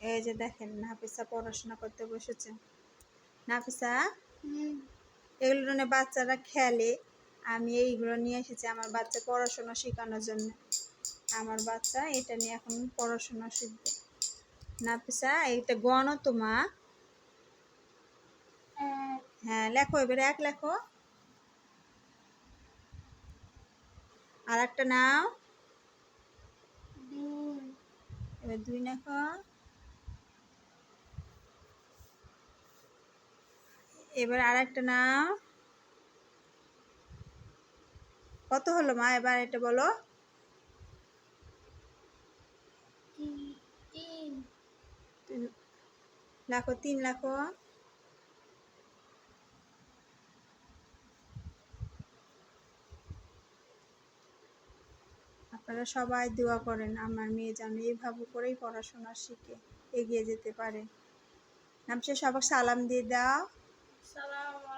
এই যে দেখেন নাফিসা পড়াশোনা করতে বসেছে। নাফিসা এগুলো নিয়ে বাচ্চারা খেলে। আমি এইগুলো নিয়ে এসেছি আমার বাচ্চা পড়াশোনা শেখানোর জন্য। আমার বাচ্চা এটা নিয়ে এখন পড়াশোনা শিখবে। নাফিসা এইটা গণ তোমা হ্যাঁ লেখো এবারে এক লেখো। আর একটা নাও এবার দুই লেখো। এবার আর একটা নাও। কত হলো মা? এবার এটা বলো। লাখো তিন লেখো। আপনারা সবাই দোয়া করেন আমার মেয়ে যেন এইভাবে করেই পড়াশোনা শিখে এগিয়ে যেতে পারে। নামছে সবাই সালাম দিয়ে দাও। সালাম আলাইকুম